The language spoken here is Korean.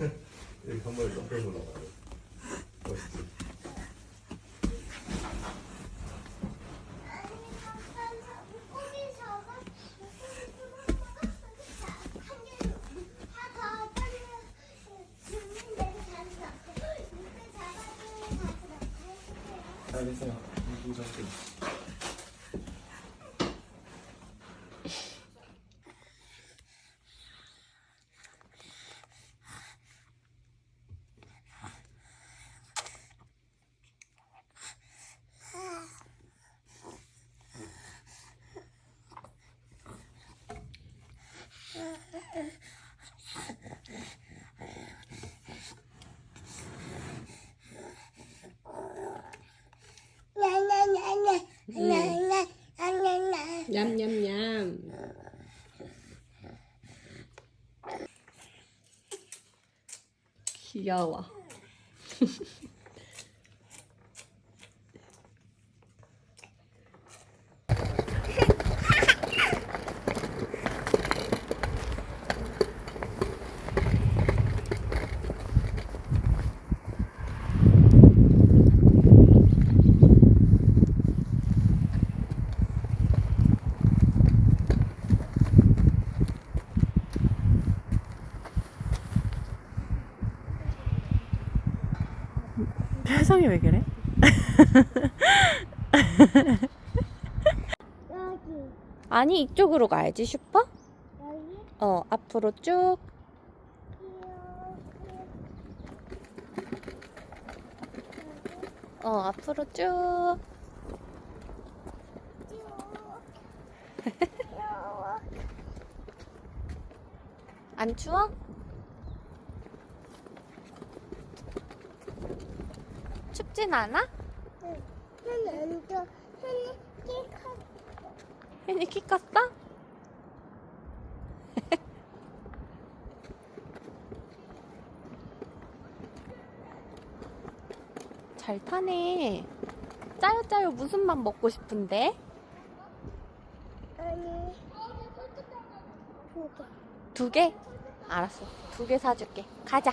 이렇게 한 번에 딱 빼고 나가요. 멋있지? 알겠어요. 이거 잡게. 냠냠냠. 귀여워. 표정이 왜 그래? 여기 아니, 이쪽으로 가야지, 슈퍼? 여기 어, 앞으로 쭉. 어, 앞으로 쭉. 안 추워? 춥진 않아? 현이 또 현이 끼가 혜니 키 컸어? 잘 타네. 짜요 짜요 무슨 맛 먹고 싶은데? 아니 두 개. 두 개? 알았어. 두 개 사줄게. 가자.